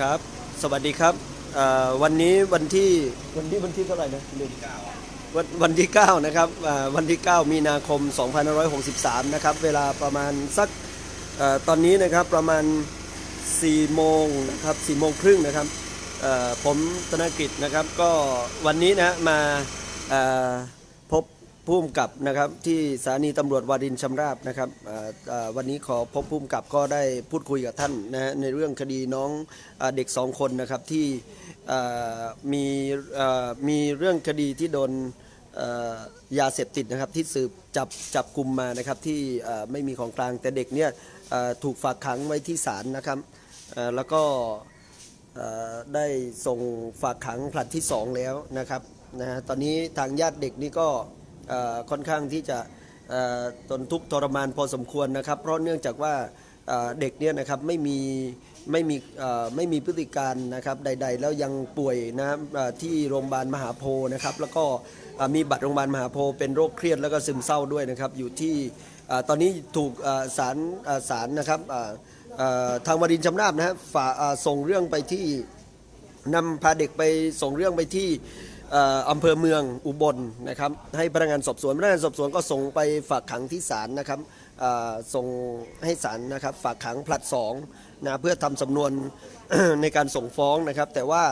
ครับ สวัสดีครับเอ่อวันนี้วันที่วันนี้วันที่เท่าไหร่นะลืมวันวันที่ 9 นะครับอ่าวันที่ 9 มีนาคม 2563 นะครับ เวลาประมาณสักเออตอนนี้นะครับประมาณ 4 โมงนะครับ4โมงครึ่งนะครับเอ่อผมธนกิจนะครับก็วันนี้นะมาเอ่อ พบผู้กำกับนะครับที่สถานีตำรวจวารินชำราบนะครับวันนี้ขอพบผู้กำกับก็ได้พูดคุยกับท่านนะในเรื่องคดีน้องเอเด็กสองคนนะครับที่มีมีเรื่องคดีที่โดนยาเสพติดนะครับที่สืบจับจับกลุ่มมานะครับที่ไม่มีของกลางแต่เด็กเนี่ยถูกฝากขังไว้ที่ศาลนะครับแล้วก็ได้ส่งฝากขังผลัดที่สองแล้วนะครับนะฮะตอนนี้ทางญาติเด็กนี่ก็ ค่อนข้างที่จะทนทุกข์ทรมานพอสมควรนะครับ เพราะเนื่องจากว่าเด็กเนี่ยนะครับไม่มีไม่มีไม่มีพฤติการนะครับใด ๆ แล้วยังป่วยนะที่โรงพยาบาลมหาโพธิ์นะครับ แล้วก็มีบัตรโรงพยาบาลมหาโพธิ์เป็นโรคเครียดแล้วก็ซึมเศร้าด้วยนะครับ อยู่ที่ตอนนี้ถูกเอ่อศาลเอ่อศาลนะครับทางวารินชำราบนะครับฝากเอ่อส่งเรื่องไปที่นำพาเด็กไปส่งเรื่องไปที่ อำเภอเมืองอุบลนะครับให้พนักงานสอบสวนพนักงานสอบสวนก็ส่งไปฝากขังที่ศาลนะครับส่งให้ศาลนะครับฝากขังผลัดสองนะเพื่อทำสำนวนในการส่งฟ้องนะครับ แต่ว่า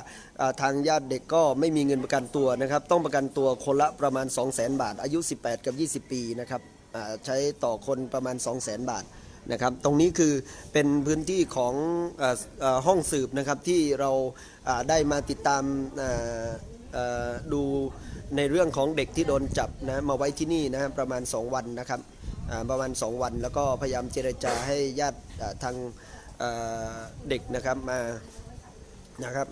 ทางญาติเด็กก็ไม่มีเงินประกันตัวนะครับ ต้องประกันตัวคนละประมาณ 2 0 0 0 0 0 บาท อายุ 18 กับ 20 ปีนะครับใช้ต่อคนประมาณ 2 0 0 0 0 0 บาทนะครับตรงนี้คือเป็นพื้นที่ของออห้องสืบนะครับที่เราได้มาติดตาม ดูในเรื่องของเด็กที่โดนจับนะมาไว้ที่นี่นะประมาณ 2 วันนะครับอ่าประมาณ 2 วัน แล้วก็พยายามเจรจาให้ญาติอ่าทางเอ่อเด็กนะครับมานะครับ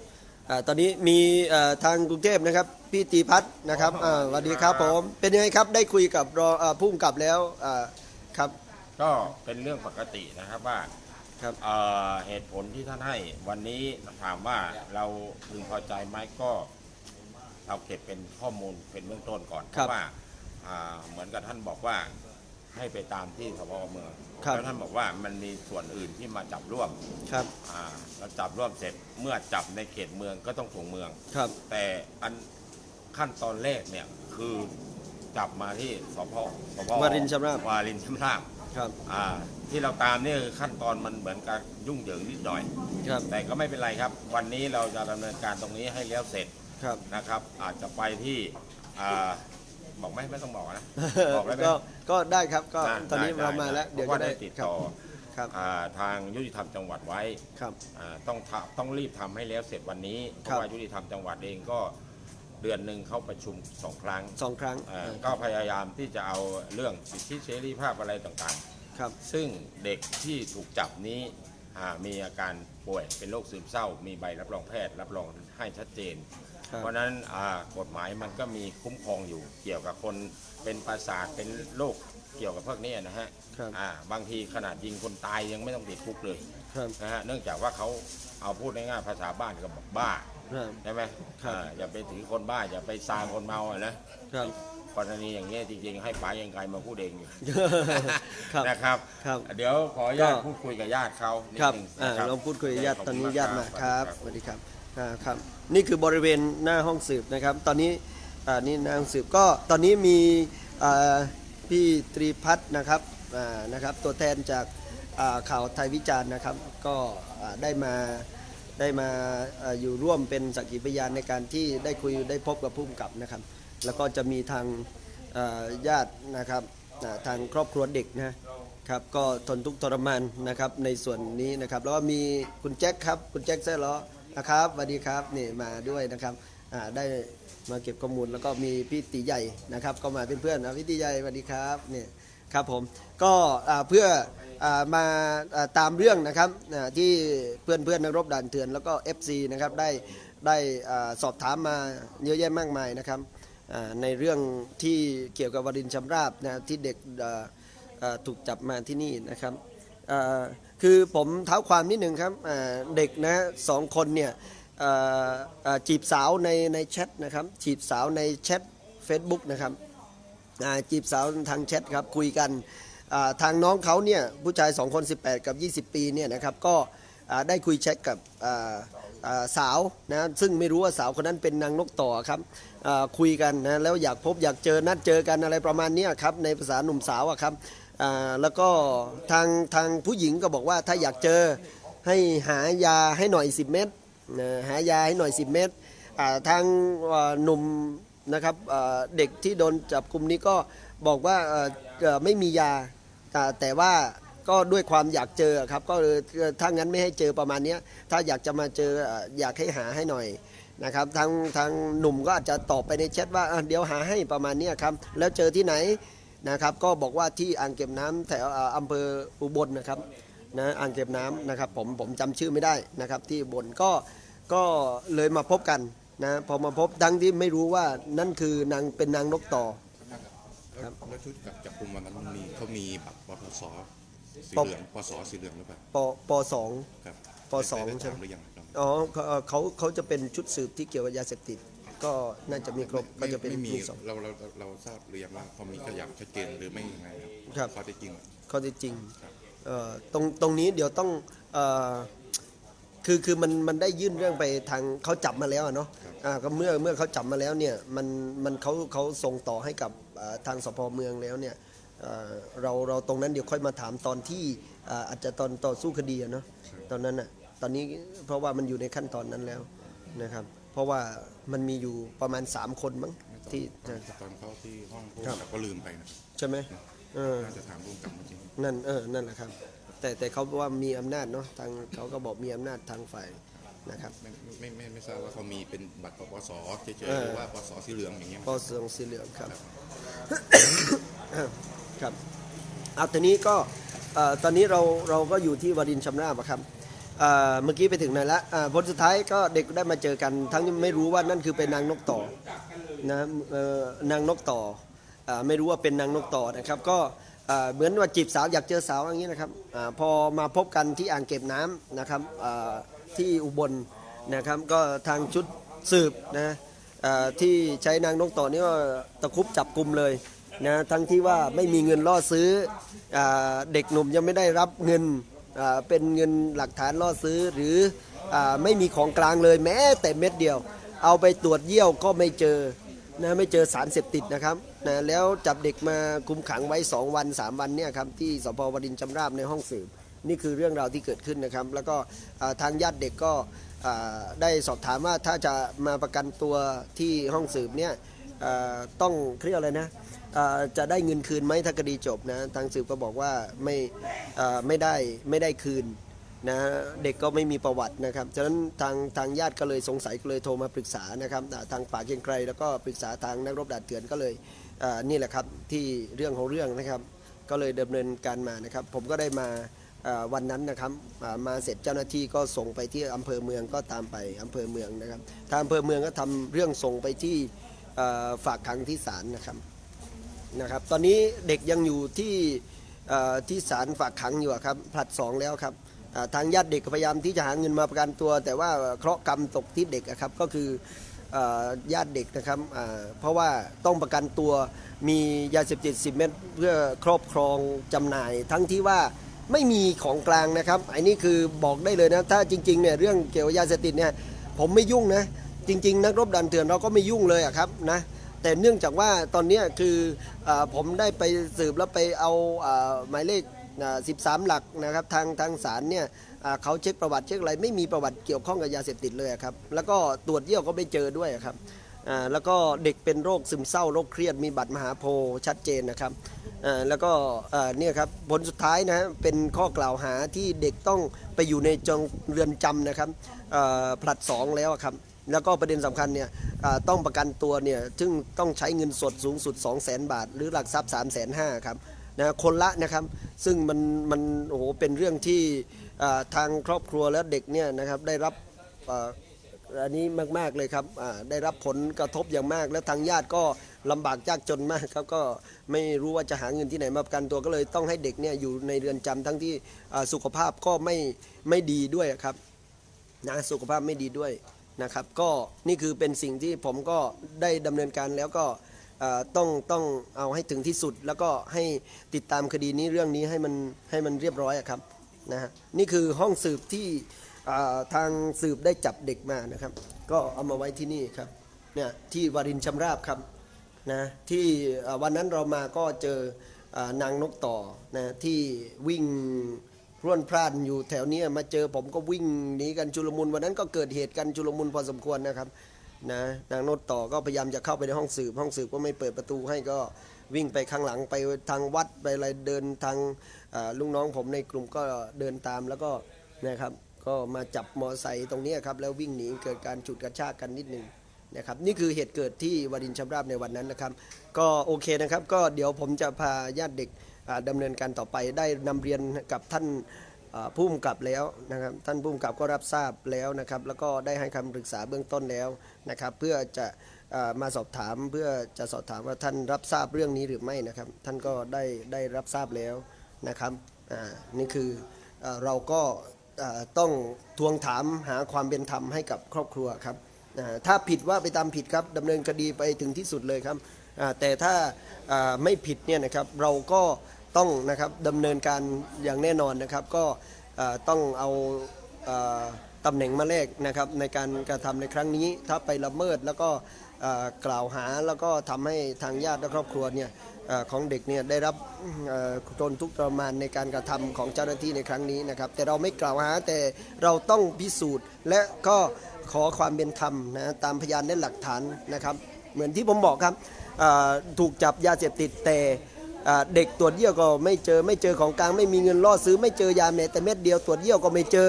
อาตอนนี้มีเอ่อทางกรุงเทพนะครับพี่ตีพัฒน์นะครับอ่าสวัสดีครับผมเป็นยังไงครับได้คุยกับรองอ่าผู้กำกับแล้วอ่าครับ ก็เป็นเรื่องปกตินะครับว่าครับเอ่อเหตุผลที่ท่านให้วันนี้ถามว่าเราพึงพอใจไหมก็ เราเก็บเป็นข้อมูลเป็นเบื้องต้นก่อนเพครับราะว่าอ่าเหมือนกับท่านบอกว่าให้ไปตามที่สพเมืองครับ แล้วท่านบอกว่ามันมีส่วนอื่นที่มาจับร่วมครับอ่าเราจับร่วมเสร็จเมื่อจับในเขตเมืองก็ต้องส่งเมือง ครับ แต่อันขั้นตอนแรกเนี่ยคือจับมาที่สพสพวารินชำราบ วารินชำราบครับอ่าที่เราตามนี่คือขั้นตอนมันเหมือนกับยุ่งเหยิงนิดหน่อย ครับ แต่ก็ไม่เป็นไรครับ วันนี้เราจะดำเนินการตรงนี้ให้แล้วเสร็จ ครับนะครับ อาจจะไปที่อ่าบอกไหมไม่ต้องบอกนะบอกได้ไหมก็ก็ได้ครับก็ได้ตอนนี้ได้เรามาแล้วได้เดี๋ยวเพราะจะว่าได้ได้ติดครับต่อครับอ่าทางยุติธรรมจังหวัดไว้ครับ อ่าต้องทำต้องรีบทำให้แล้วเสร็จวันนี้เพครับ ราะว่ายุติธรรมจังหวัดเองก็เดือนหนึ่งเข้าประชุมสองครั้งสองครั้งอ่าก็พยายามที่จะเอาเรื่องสิทธิเสรีภาพอะไรต่างครับๆซึ่งเด็กที่ถูกจับนี้อ่ามีอาการป่วยเป็นโรคซึมเศร้า มีใบรับรองแพทย์ รับรองให้ชัดเจน ครับ เพราะฉะนั้นอ่ากฎหมายมันก็มีคุ้มครองอยู่เกี่ยวกับคนเป็นประสาทเป็นโรคเกี่ยวกับพวกนี้นะฮะครับอ่าบางทีขนาดยิงคนตายยังไม่ต้องติดคุกเลยครับนะฮะเนื่องจากว่าเขาเอาพูดง่ายๆภาษาบ้านก็บอกบ้าครับ ใช่ไหมครับ อ่าอย่าไปถือคนบ้าอย่าไปซาคนเมาอะนะครับ กรณีอย่างเงี้ยจริงๆ ให้ป๋ายังไกลมาพูดเองอยู่ ครับ นะครับ ครับเดี๋ยวขออนุญาตก็ พูดคุยกับญาติเขานิดครับนึงอ่านะครับลองพูดคุยกับญาติขบตอนคุณนี้มกญาติมาครับสสวัวัสสดีดีครับอ่า ครับนี่คือบริเวณหน้าห้องสืบนะครับ ตอนนี้นี่หน้าห้องสืบก็ตอนนี้มีพี่ตรีพัฒน์นะครับนะครับตัวแทนจากข่าวไทยวิจารณ์นะครับ ก็ได้มาได้มาออยู่ร่วมเป็นสักขีพยานในการที่ได้คุยได้พบกับผู้กำกับนะครับ แล้วก็จะมีทางญาตินะครับทางครอบครัวเด็กนะครับก็ทนทุกข์ทรมานนะครับในส่วนนี้นะครับ แล้วก็มีคุณแจ็คครับคุณแจ็คแซ่ล้อ นะครับสวัสดีครับนี่มาด้วยนะครับได้มาเก็บข้อมูลแล้วก็มีพี่ตีใหญ่นะครับ ก็มาเป็นเพื่อนนะพี่ตีใหญ่สวัสดีครับนี่ครับผมก็เพื่อมาตามเรื่องนะครับที่เพื่อนเพื่อนนักรบด่านเถื่อนแล้วก็ FC นะครับได้ได้สอบถามมาเยอะแยะมากมายนะครับในเรื่องที่เกี่ยวกับวรินชำราบนะที่เด็กถูกจับมาที่นี่นะครับ คือผมเท้าความนิดหนึ่งครับเด็กนะสองคนเนี่ยจีบสาวในในแชทนะครับจีบสาวในแชท Facebook นะครับจีบสาวทางแชทครับคุยกันทางน้องเขาเนี่ยผู้ชาย 2 คน 18 กับ 20 ปีเนี่ยนะครับก็ได้คุยแชทกับสาวนะซึ่งไม่รู้ว่าสาวคนนั้นเป็นนางนกต่อครับคุยกันนะแล้วอยากพบอยากเจอนัดเจอกันอะไรประมาณนี้ครับในภาษาหนุ่มสาวอะครับ แล้วก็ทางทางผู้หญิงก็บอกว่าถ้าอยากเจอให้หายาให้หน่อย 10 เม็ดหายาให้หน่อย 10 เม็ดทางหนุ่มนะครับเด็กที่โดนจับกลุ่มนี้ก็บอกว่าไม่มียาแต่ว่าก็ด้วยความอยากเจอครับก็ถ้างั้นไม่ให้เจอประมาณนี้ถ้าอยากจะมาเจออยากให้หาให้หน่อยนะครับทางทางหนุ่มก็อาจจะตอบไปในแชทว่าเดี๋ยวหาให้ประมาณนี้ครับแล้วเจอที่ไหน นะครับ ก็บอกว่าที่อ่างเก็บน้ำแถวอ่าอำเภออุบลนะครับนะอ่างเก็บน้ำนะครับผมผมจำชื่อไม่ได้นะครับ ที่อุบลก็ก็เลยมาพบกันนะพอมาพบดังที่ไม่รู้ว่านั่นคือนางเป็นนางนกต่อแล้วแล้วชุดกับจับกลุ่มวันนั้นมันมีเขามีบัตรปปสสีปเหลืองปสสีเหลืองหรือเปล่าปปสองครับปสองได้ใช่ไหมถามหรือยังครับอ๋อเขาเอ่อเขาเขาจะเป็นชุดสืบที่เกี่ยวกับยาเสพติด ก็น่าจะมีครบก็ไม่จะเป็นไม่มีมีสอง เราเราเราเราทราบหรือยังว่าเขามีขยับชัดเจนหรือไม่ยังไงคครัรับ บข้อเท็จจริง ข้อเท็จจริงเอ่อตรงตรงนี้เดี๋ยวต้องเอ่อคือคือมันมันได้ยื่นเรื่องไปทางเขาจับมาแล้วอะเนาะอ่าก็เมื่อเมื่อเขาจับมาแล้วเนี่ยมันมันเขาเขาส่งต่อให้กับเอ่อทางสพเมืองแล้วเนี่ยเอ่อเราเราตรงนั้นเดี๋ยวค่อยมาถามตอนที่อ่าอาจจะตอนต่อสู้คดีอะเนาะตอนนั้นอะตอนนี้เพราะว่ามันอยู่ในขั้นตอนนั้นแล้วนะครับ เพราะว่ามันมีอยู่ประมาณ 3 คนมั้งที่ตอนตอนเขาที่ห้องผู้ครับกำกับก็ลืมไปนะใช่ไหมเออน่าจะถามร่วมกับจริงนั่นเออนั่นแหละครับ แต่แต่เขาว่ามีอำนาจเนาะทางเขาก็บอกมีอำนาจทางฝ่ายนะครับไม่ไม่ไม่ไม่ทราบว่าเขามีเป็นบัตรปปสเฉยเออๆหรือว่าปสสีเหลืองอย่างเงี้ยปอเสืองสีเหลืองครับครับเอาตอนนี้ก็เอ่อตอนนี้เราเราก็อยู่ที่วารินชำราบอะครับ เมื่อกี้ไปถึงไหนละผลสุดท้ายก็เด็กได้มาเจอกัน ทั้งไม่รู้ว่านั่นคือเป็นนางนกต่อนะนางนกต่ออไม่รู้ว่าเป็นนางนกต่อนะครับ ก็เหมือนว่าจีบสาวอยากเจอสาวอย่างนี้นะครับอพอมาพบกันที่อ่างเก็บน้ำนะครับที่อุบลนะครับ ก็ทางชุดสืบนะที่ใช้นางนกต่อนี่ก็ตะคุบจับกลุ่มเลยนะทั้งที่ว่าไม่มีเงินล่อซื้ออเด็กหนุ่มยังไม่ได้รับเงิน เป็นเงินหลักฐานล่อซื้อหรืออไม่มีของกลางเลยแม้แต่เม็ดเดียว เอาไปตรวจเยี่ยวก็ไม่เจอนะไม่เจอสารเสพติดนะครับนะแล้วจับเด็กมาคุมขังไว้ 2 วัน 3 วันเนี่ยครับที่สพวดินชำราบในห้องสืบนี่คือเรื่องราวที่เกิดขึ้นนะครับ แล้วก็ทางญาติเด็กก็ได้สอบถามว่าถ้าจะมาประกันตัวที่ห้องสืบเนี่ยต้องเครียกอะไรนะ จะได้เงินคืนไหมถ้าคดีจบนะทางสืบก็บอกว่าไม่ไม่ได้ไม่ได้คืนนะเด็กก็ไม่มีประวัตินะครับฉะนั้นทางทางญาติก็เลยสงสัยก็เลยโทรมาปรึกษานะครับทางป่าเกียงไกรแล้วก็ปรึกษาทางนักรบดานเถื่อนก็เลยนี่แหละครับที่เรื่องของเรื่องนะครับ ก็เลยดำเนินการมานะครับ ผมก็ได้มาวันนั้นนะครับมาเสร็จเจ้าหน้าที่ก็ส่งไปที่อำเภอเมืองก็ตามไปอำเภอเมืองนะครับทางอำเภอเมืองก็ทำเรื่องส่งไปที่ฝากขังที่ศาลนะครับ นะครับ ตอนนี้เด็กยังอยู่ที่ที่ศาลฝากขังอยู่ครับผลัดสองแล้วครับทางญาติเด็กพยายามที่จะหาเงินมาประกันตัว แต่ว่าเคราะห์กรรมตกที่เด็กครับก็คือญาติเด็กนะครับเพราะว่าต้องประกันตัวมียาเสพติด10 เม็ดเพื่อครอบครองจำหน่าย ทั้งที่ว่าไม่มีของกลางนะครับอันนี้คือบอกได้เลยนะถ้าจริงๆเนี่ยเรื่องเกี่ยวกับยาเสพติดเนี่ยผมไม่ยุ่งนะจริง ๆ นักรบดันเถื่อนเราก็ไม่ยุ่งเลยอะครับนะ แต่เนื่องจากว่าตอนนี้คืออผมได้ไปสืบแล้วไปเอาอหมายเลข 13 หลักนะครับทางทางศาลเนี่ยเขาเช็คประวัติเช็คอะไรไม่มีประวัติเกี่ยวข้องกับยาเสพติดเลยครับแล้วก็ตรวจเยี่ยวก็ไม่เจอด้วยครับแล้วก็เด็กเป็นโรคซึมเศร้าโรคเครียดมีบัตรมหาโพชัดเจนนะครับแล้วก็เนี่ยครับผลสุดท้ายนะเป็นข้อกล่าวหาที่เด็กต้องไปอยู่ในจงเรือนจำนะครับผลัดสองแล้วครับ แล้วก็ประเด็นสำคัญเนี่ยต้องประกันตัวเนี่ยซึ่งต้องใช้เงินสดสูงสุด 2 0 0 0 0 0 บาท หรือหลักทรัพย์ 3 5 0 0 0 0ครับนะคนละนะครับซึ่งมันมันโอ้โหเป็นเรื่องที่ทางครอบครัวและเด็กเนี่ยนะครับได้รับอันนี้มาก ๆ เลยครับได้รับผลกระทบอย่างมาก และทางญาติก็ลำบากยากจนมากครับก็ไม่รู้ว่าจะหาเงินที่ไหนมาประกันตัวก็เลยต้องให้เด็กเนี่ยอยู่ในเรือนจำทั้งที่สุขภาพก็ไม่ไม่ดีด้วยครับนะสุขภาพไม่ดีด้วย นะครับก็นี่คือเป็นสิ่งที่ผมก็ได้ดำเนินการแล้วก็อ่าต้องต้องเอาให้ถึงที่สุด แล้วก็ให้ติดตามคดีนี้เรื่องนี้ให้มันให้มันเรียบร้อยอะครับนะฮะนี่คือห้องสืบที่อ่าทางสืบได้จับเด็กมานะครับ ก็เอามาไว้ที่นี่ครับเนี่ยที่วารินชำราบครับ นะที่อ่าวันนั้นเรามาก็เจออนางนกต่อนะที่วิ่ง ร่วนพร่านอยู่แถวเนี้ยมาเจอผมก็วิ่งหนีกันจุลมุนวันนั้นก็เกิดเหตุกันจุลมุนพอสมควรนะครับนะนางนกต่อก็พยายามจะเข้าไปในห้องสืบ ห้องสืบก็ไม่เปิดประตูให้ก็วิ่งไปข้างหลังไปทางวัดไปอะไรเดินทางลุงน้องผมในกลุ่มก็เดินตามแล้วก็นะครับ ก็มาจับมอไซค์ตรงเนี้ยครับแล้ววิ่งหนีเกิดการฉุดกระชากกันนิดหนึ่งนะครับนี่คือเหตุเกิดที่วารินชำราบในวันนั้นนะครับ ก็โอเคนะครับ ก็เดี๋ยวผมจะพาญาติเด็ก อ่าดำเนินการต่อไปได้นำเรียนกับท่านผู้กำกับแล้วนะครับท่านผู้กำกับก็รับทราบแล้วนะครับ แล้วก็ได้ให้คำปรึกษาเบื้องต้นแล้วนะครับ เพื่อจะมาสอบถามเพื่อจะสอบถามว่าท่านรับทราบเรื่องนี้หรือไม่นะครับ ท่านก็ได้ได้รับทราบแล้วนะครับนี่คืออเราก็ต้องทวงถามหาความเป็นธรรมให้กับครอบครัวครับถ้าผิดว่าไปตามผิดครับดำเนินคดีไปถึงที่สุดเลยครับแต่ถ้าไม่ผิดเนี่ยนะครับเราก็ ต้องนะครับดำเนินการอย่างแน่นอนนะครับก็ต้องเอาอตำแหน่งมาแลกนะครับในการกระทำในครั้งนี้ ถ้าไปละเมิดแล้วก็กล่าวหาแล้วก็ทำให้ทางญาติและครอบครัวเนี่ยอของเด็กเนี่ยได้รับเอ่อทนทุกข์ทรมานในการกระทำของเจ้าหน้าที่ในครั้งนี้นะครับ แต่เราไม่กล่าวหาแต่เราต้องพิสูจน์ และก็ขอความเป็นธรรมนะตามพยานและหลักฐานนะครับ เหมือนที่ผมบอกครับถูกจับยาเสพติดแต่ เด็กตรวจเยี่ยวก็ไม่เจอไม่เจอของกลางไม่มีเงินล่อซื้อ ไม่เจอยาแม้แต่เม็ดเดียวตรวจเยี่ยวก็ไม่เจอ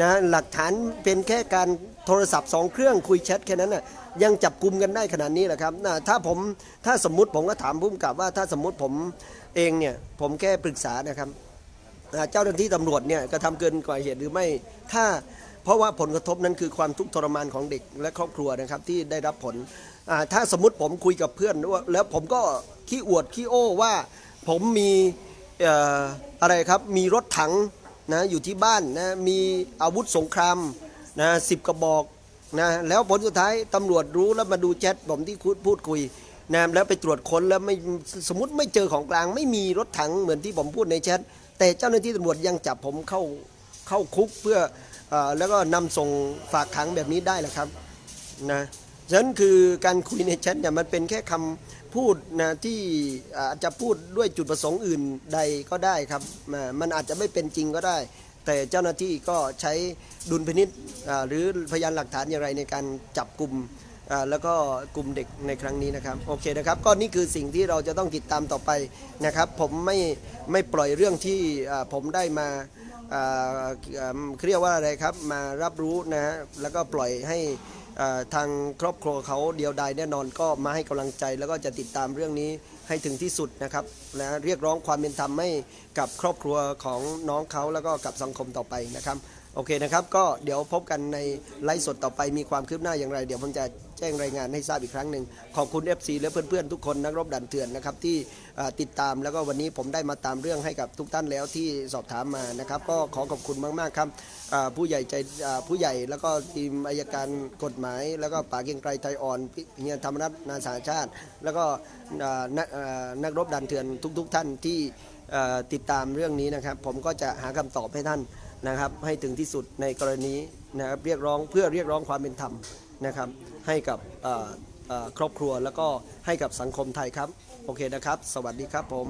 นะหลักฐานเป็นแค่การโทรศัพท์สองเครื่องคุยแชทแค่นั้นน่ะยังจับกลุ่มกันได้ขนาดนี้แหละครับนะถ้าผมถ้าสมมุติผมก็ถามผู้กำกับว่าถ้าสมมุติผมเองเนี่ยผมแค่ปรึกษานะครับเจ้าหน้าที่ตำรวจเนี่ยกระทำเกินกว่าเหตุหรือไม่ ถ้าเพราะว่าผลกระทบนั้นคือความทุกข์ทรมานของเด็กและครอบครัวนะครับที่ได้รับผลถ้าสมมติผมคุยกับเพื่อนแล้วผมก็ ขี้อวดขี้โอ้ว่าผมมีอะไรครับมีรถถังนะอยู่ที่บ้านนะมีอาวุธสงครามนะสิบกระบอกนะแล้วผลสุดท้ายตำรวจรู้แล้วมาดูแชทผมที่พูดคุยนะแล้วไปตรวจค้นแล้วไม่สมมติไม่เจอของกลาง ไม่มีรถถังเหมือนที่ผมพูดในแชทแต่เจ้าหน้าที่ตำรวจยังจับผมเข้าเข้าคุกเพื่อออแล้วก็นำส่งฝากขังแบบนี้ได้แหละครับนะ ฉะนั้นคือการคุยในแชทเนี่ยมันเป็นแค่คำพูดนะที่อาจจะพูดด้วยจุดประสงค์อื่นใดก็ได้ครับ มันอาจจะไม่เป็นจริงก็ได้ แต่เจ้าหน้าที่ก็ใช้ดุลพินิษหรือพยานหลักฐานอย่างไรในการจับกลุ่มแล้วก็กลุ่มเด็กในครั้งนี้นะครับโอเคนะครับก็นี่คือสิ่งที่เราจะต้องติดตามต่อไปนะครับ ผมไม่ไม่ปล่อยเรื่องที่ผมได้มาเอ่อเรียกว่าอะไรครับมารับรู้นะฮะแล้วก็ปล่อยให้ ทางครอบครัวเขาเดียวดายแน่นอนก็มาให้กำลังใจ แล้วก็จะติดตามเรื่องนี้ให้ถึงที่สุดนะครับ และเรียกร้องความเป็นธรรมให้กับครอบครัวของน้องเขาแล้วก็กับสังคมต่อไปนะครับ โอเคนะครับ ก็เดี๋ยวพบกันในไลฟ์สดต่อไปมีความคืบหน้าอย่างไร เดี๋ยวผมจะ จ้งรายงานให้ทราบอีกครั้งหนึ่งขอบคุณ FC และเพื่อนๆทุกคนนักรบดันเถื่อนนะครับที่ติดตามแล้วก็วันนี้ผมได้มาตามเรื่องให้กับทุกท่านแล้วที่สอบถามมานะครับ ก็ขอขอบคุณมากๆครับผู้ใหญ่ใจผู้ใหญ่แล้วก็ทีมอายการกฎหมาย แล้วก็ป่าเกียงไกรไทยอ่อนพี่เฮียธรรมนัฐนาสาชาติ แล้วก็นักนักรบดันเถื่อนทุก ๆ ท่านที่ติดตามเรื่องนี้นะครับ ผมก็จะหาคำตอบให้ท่านนะครับ ให้ถึงที่สุดในกรณีนะครับเรียกร้องเพื่อเรียกร้องความเป็นธรรม นะครับให้กับครอบครัวแล้วก็ให้กับสังคมไทยครับ โอเคนะครับ สวัสดีครับผม